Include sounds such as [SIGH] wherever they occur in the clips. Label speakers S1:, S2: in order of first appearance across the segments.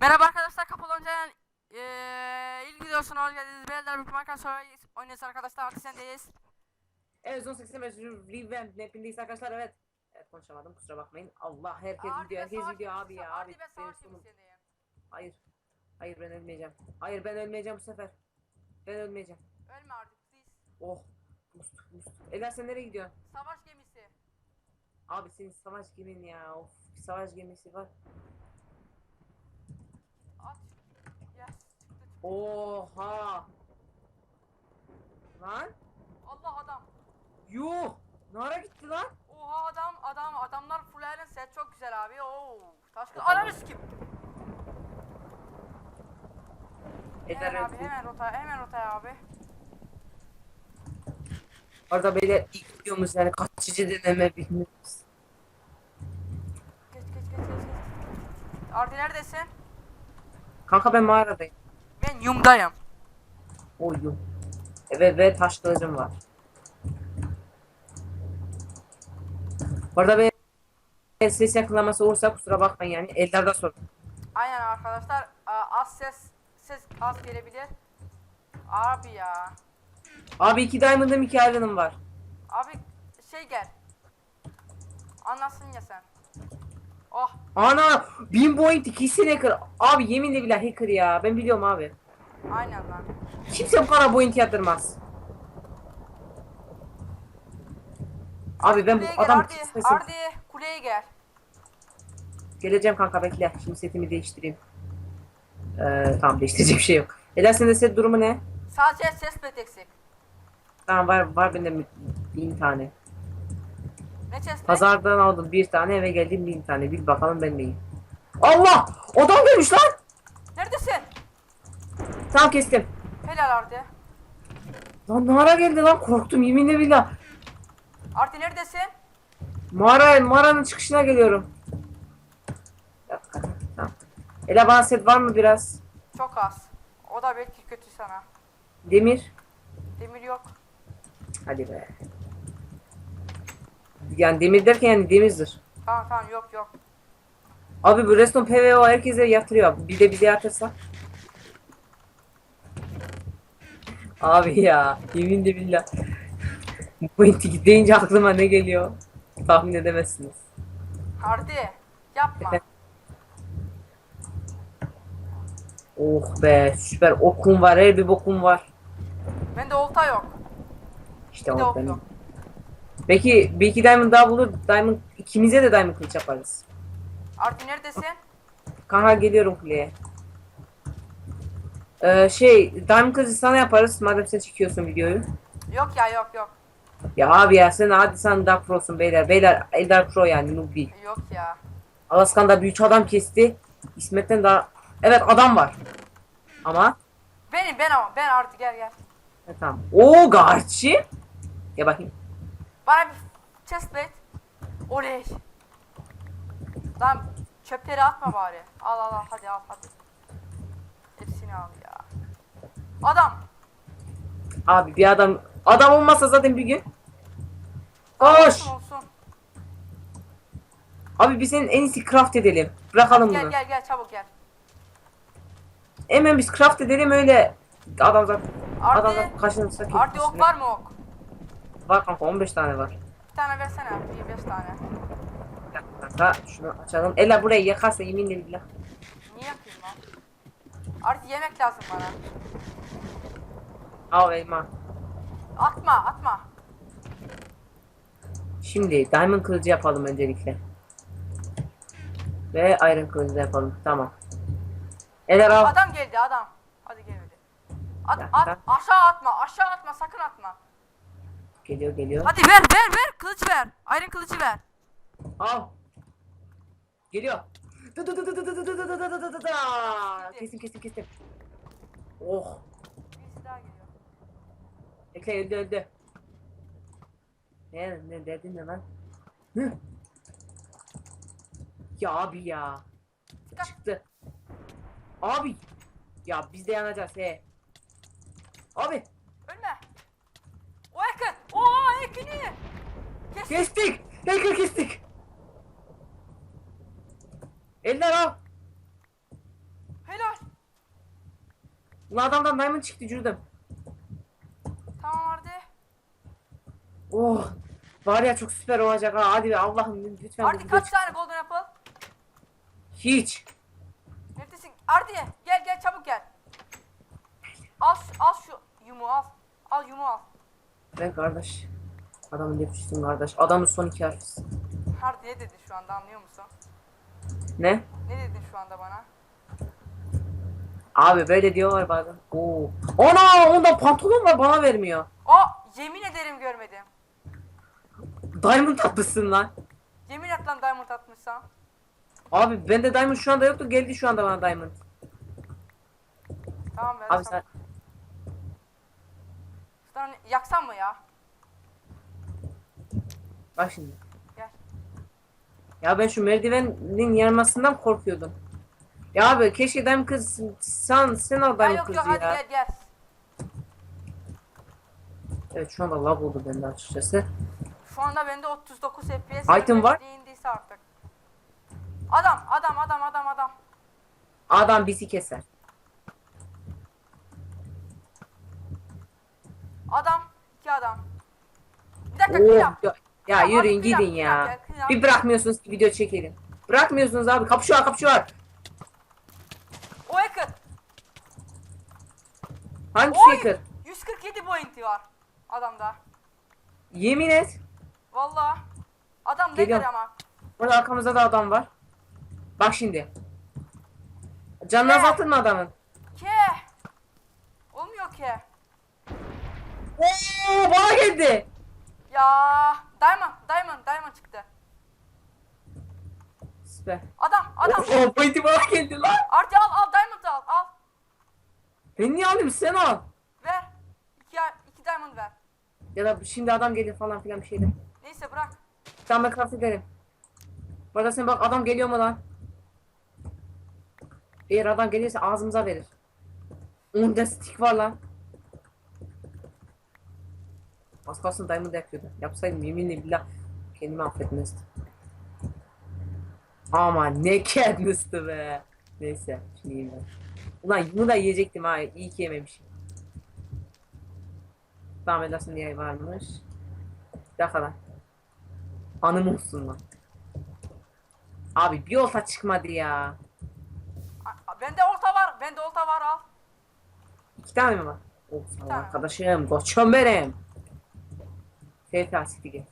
S1: Merhaba arkadaşlar Kapalı Onca'nın eee ilk videosuna hoş geldiniz. Beyler bir marka sonra oynuyoruz arkadaşlar artık sendeyiz.
S2: Evet 18 Mesut Revamp mapindeyiz arkadaşlar evet. Evet konuşamadım kusura bakmayın. Allah herkes
S1: Ardi ben
S2: herkes video abi ya abi.
S1: ben
S2: Benim sonum. Hayır. Hayır ben ölmeyeceğim. Hayır ben ölmeyeceğim bu sefer. Ben ölmeyeceğim.
S1: Ölme artık please.
S2: Oh. Must must. Ela sen nereye gidiyorsun?
S1: Savaş gemisi.
S2: Abi senin savaş gemin ya. Of savaş gemisi var.
S1: Aç. Yes çıktı çıktı.
S2: Oha. Lan.
S1: Allah adam.
S2: Yuh. Nara gitti lan.
S1: Oha adam adam adamlar full iron set çok güzel abi. Oo. Taşkın ananı kim?
S2: Eder
S1: Hemen abi
S2: öldü.
S1: hemen rota hemen rotaya abi.
S2: Orada böyle ilk videomuz yani kaçıcı deneme bilmiyoruz.
S1: Geç geç geç geç. geç. Ardi neredesin?
S2: Kanka ben mağaradayım.
S1: Ben Yum'dayım.
S2: Oyum. Ve, ve taş kılıcım var. Bu arada ben ses yakınlaması olursa kusura bakmayın yani ellerde sorun.
S1: Aynen arkadaşlar az ses ses az gelebilir. Abi ya.
S2: Abi iki diamond'ım iki iron'ım var.
S1: Abi şey gel. Anlasın ya sen. Oh
S2: Ana 1000 point ikisi hacker. Abi yeminle bile hacker ya. Ben biliyorum abi.
S1: aynen lan.
S2: Kimse bu kadar point yatırmaz. Abi ben bu
S1: Kuleye gel
S2: adam
S1: Ardi.
S2: kesmesin.
S1: Ardi kuleye gel.
S2: Geleceğim kanka bekle. Şimdi setimi değiştireyim. Ee, tamam değiştirecek bir şey yok. Ela senin de set durumu ne?
S1: Sadece ses pet eksik.
S2: Tamam var var bende bin tane.
S1: Ne?
S2: Pazardan aldım bir tane eve geldim bin tane. Bil bakalım ben neyim. Allah! Adam gelmiş lan!
S1: Neredesin?
S2: Tamam kestim.
S1: Helal Ardi.
S2: Lan Nara geldi lan korktum yeminle billah.
S1: Ardi neredesin?
S2: Mağara, mağaranın çıkışına geliyorum. Tamam. Ela bana set var mı biraz?
S1: Çok az. O da belki kötü sana.
S2: Demir.
S1: Demir yok.
S2: Hadi be. Yani demir derken yani demirdir.
S1: Tamam tamam yok yok.
S2: Abi bu Reston PVO herkese yatırıyor. Bir de bize yatırsa. Abi ya. Yemin de billah. Bu intik deyince aklıma ne geliyor? Tahmin edemezsiniz.
S1: Ardi yapma.
S2: Oh be süper okum var her bir bokum var.
S1: Bende olta yok.
S2: İşte
S1: Bir de
S2: o
S1: ok
S2: benim.
S1: yok.
S2: Peki bir iki diamond daha bulur. Diamond ikimize de diamond kılıç yaparız.
S1: Ardi neredesin?
S2: Kanka geliyorum kuleye. Ee, şey diamond kılıcı sana yaparız madem sen çekiyorsun videoyu.
S1: Yok ya yok yok.
S2: Ya abi ya sen hadi sen Dark Pro'sun beyler. Beyler Eldar Pro yani noob değil.
S1: Yok ya.
S2: Alaskan'da büyük adam kesti. İsmet'ten daha... Evet adam var. Ama...
S1: Benim ben ama ben Ardi gel gel.
S2: Ha, tamam. Oo Garçi. Gel bakayım.
S1: Bana bir chest plate. Oley. Lan çöpleri atma bari. Al al al hadi al hadi. Hepsini al ya. Adam.
S2: Abi bir adam... Adam olmazsa zaten bir gün... Koş.
S1: Olsun olsun.
S2: Abi biz senin en iyisi craft edelim. Bırakalım
S1: Gel
S2: bunu.
S1: gel gel çabuk gel.
S2: Hemen biz craft edelim öyle... Adam zaten... Adam zaten kaşınırsa
S1: Ardi ok var mı ok?
S2: Var kanka 15 tane var.
S1: Bir tane versene. Bir beş tane.
S2: Bir dakika kanka şunu açalım. Ela burayı yakarsa yeminle billah.
S1: Niye yapayım lan? Ardi yemek lazım bana.
S2: Al elma.
S1: Atma atma.
S2: Şimdi diamond kılıcı yapalım öncelikle. Ve iron kılıcı yapalım. Tamam. Eder al.
S1: Adam geldi adam. Hadi gel hadi. At,
S2: Ya,
S1: at, aşağı atma, aşağı atma, sakın atma.
S2: Geliyor geliyor.
S1: Hadi ver, ver, ver, kılıç ver. Iron kılıcı ver.
S2: Al. Geliyor. Dı dı dı dı dı dı dı dı dı dı dı dı dı. Kestim kestim kestim. Oh.
S1: Birisi daha geliyor.
S2: Bekle öldü öldü. Ne ne dedin ne lan? Hı? Ya abi ya. Çıktı. Abi. Ya biz de yanacağız he. Abi
S1: Ölme. O Ekin. Oo Ekin'i. Kes.
S2: kestik. Hacker kestik. Eller al. Ulan adamdan diamond çıktı cürdüm.
S1: Tamam Ardi.
S2: Oh. Var ya çok süper olacak ha. Hadi Allah'ım lütfen. bu
S1: Ardi kaç
S2: çıksın.
S1: tane golden apple?
S2: Hiç.
S1: Neredesin? Ardi gel gel çabuk gel. Al al şu yumu al. Al yumu al.
S2: Ben kardeş. Adamın yapıştın kardeş. Adamın son iki harfisi.
S1: Ardi ne dedi şu anda anlıyor musun?
S2: Ne?
S1: Ne dedin şu anda bana?
S2: Abi böyle diyorlar bazen. Oo. Ana ondan pantolon var bana vermiyor.
S1: O yemin ederim görmedim.
S2: Diamond tatlısın lan.
S1: Yemin et lan diamond atmışsan.
S2: Abi bende diamond şu anda yoktu geldi şu anda bana diamond.
S1: Tamam ver.
S2: Abi sen
S1: Şuradan yaksam mı ya?
S2: Bak şimdi.
S1: Gel.
S2: Ya ben şu merdivenin yanmasından korkuyordum. Ya abi keşke diamond kız sen sen al
S1: Ya
S2: diamond
S1: yok hadi
S2: ya.
S1: gel gel.
S2: Evet şu anda lag oldu bende açıkçası.
S1: Şu anda bende 39 FPS.
S2: Item var.
S1: indiyse artık. Adam adam adam adam adam.
S2: Adam bizi keser.
S1: Adam. iki adam. Bir dakika
S2: Oo,
S1: kıyam.
S2: ya, ya
S1: Kıyam,
S2: yürüyün
S1: kıyam,
S2: gidin
S1: kıyam,
S2: ya.
S1: gel, kıyam.
S2: Bir bırakmıyorsunuz ki video çekelim. Bırakmıyorsunuz abi kapışıyor kapışıyor.
S1: O hacker.
S2: Hangisi
S1: Oy!
S2: hacker?
S1: 147 pointi var adamda.
S2: Yemin et.
S1: Vallahi. Adam
S2: Geliyorum.
S1: nedir ama?
S2: Burada arkamızda da adam var. Bak şimdi. Canını
S1: Ne?
S2: azaltın mı adamın?
S1: Ke. Olmuyor ki.
S2: Oo, bana geldi.
S1: Ya. Diamond, diamond, diamond çıktı.
S2: Süper.
S1: Adam, adam.
S2: Oo, pointi bana geldi lan.
S1: Arti al, al, diamond al, al.
S2: Ben niye alayım sen al.
S1: Ver. İki, iki diamond ver.
S2: Ya da şimdi adam gelir falan filan bir şeyler.
S1: Neyse bırak.
S2: Tamam ben kalk gidelim. Bu arada sen bak adam geliyor mu lan? Eğer adam gelirse ağzımıza verir. Onda stick var lan. Az kalsın diamond yakıyordu. Yapsaydım yeminle billah kendimi affetmezdim. Ama ne kendisi be. Neyse şimdi yiyeyim ben. Ulan bunu da yiyecektim ha. İyi ki yememişim. Tamam edersin diye varmış. Lan. Anım olsun lan. Abi bir olta çıkmadı ya.
S1: A- Bende olta var, bende olta var al.
S2: İki tane mi var? Ol
S1: tane.
S2: arkadaşım. Koçum benim. FF asiti gel.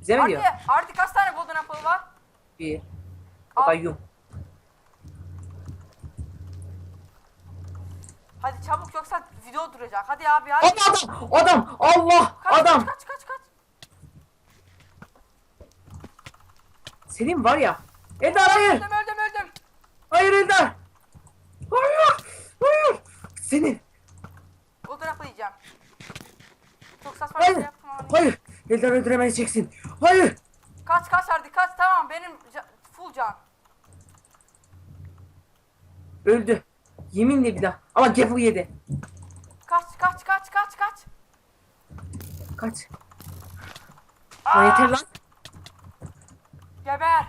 S2: Bize mi
S1: Arti,
S2: diyor?
S1: Arti kaç tane golden apple var?
S2: Bir.
S1: Al.
S2: yum.
S1: Hadi çabuk yoksa video duracak. Hadi abi hadi.
S2: Adam adam adam Allah
S1: Kaç,
S2: adam.
S1: Kaç kaç kaç.
S2: Senin var ya. Eldar hayır.
S1: Öldüm öldüm öldüm.
S2: Hayır Eldar. Hayır. Hayır. Senin.
S1: Golden apple yiyeceğim. Çok saçma bir
S2: Hayır.
S1: şey yaptım ama.
S2: Eldar öldüremeyeceksin. Hayır.
S1: Kaç kaç Ardi kaç tamam benim ca- full can.
S2: Öldü. Yeminle bir daha. Ama Gapple yedi.
S1: Kaç kaç kaç kaç kaç.
S2: Kaç. Lan yeter lan.
S1: Geber.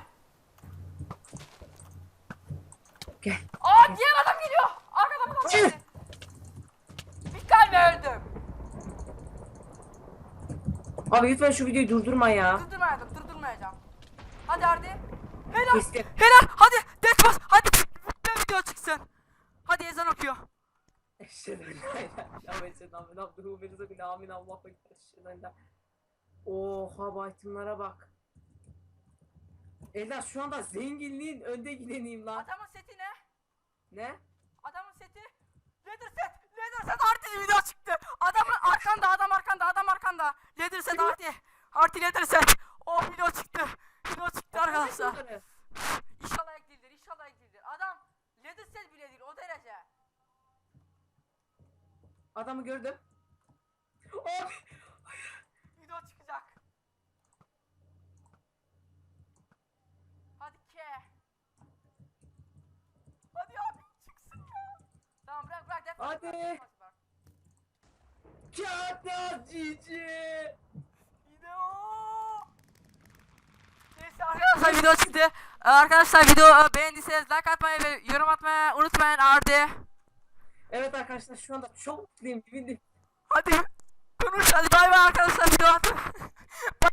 S2: Gel.
S1: Aa diğer adam geliyor. Arkadan adam
S2: Hayır.
S1: geldi. Bir kalbe öldüm.
S2: Abi lütfen şu videoyu durdurma ya.
S1: Durdurmayacağım durdurmayacağım. Hadi Ardi. Helal.
S2: Kestim.
S1: Helal. Hadi. Death pass. Hadi. Bir video çıksın. Hadi ezan okuyor.
S2: Oha bu itemlara bak. Ela şu anda zenginliğin önde gideniyim lan.
S1: Adamın seti ne?
S2: Ne?
S1: Adamın seti. Leather set. Leather set Arti video çıktı. Adamın arkanda adam arkanda adam arkanda. Leather set Arti. Arti leather set. Oh video çıktı. Video çıktı arkadaşlar. İnşallah ek değildir. İnşallah ek değildir. Adam leather set bile değil o derece.
S2: Adamı gördüm. Abi.
S1: Video çıkacak. Hadi ke. Hadi abi çıksın ya. Tamam bırak bırak. defol,
S2: Hadi. Kağıtlar cici.
S1: Video. Neyse arkadaşlar video çıktı. Ee, Arkadaşlar video e, beğendiyseniz like atmayı ve yorum atmayı unutmayın Ardi.
S2: Evet arkadaşlar şu anda çok mutluyum.
S1: Hadi. Konuş hadi bay bay arkadaşlar video atın. [LAUGHS]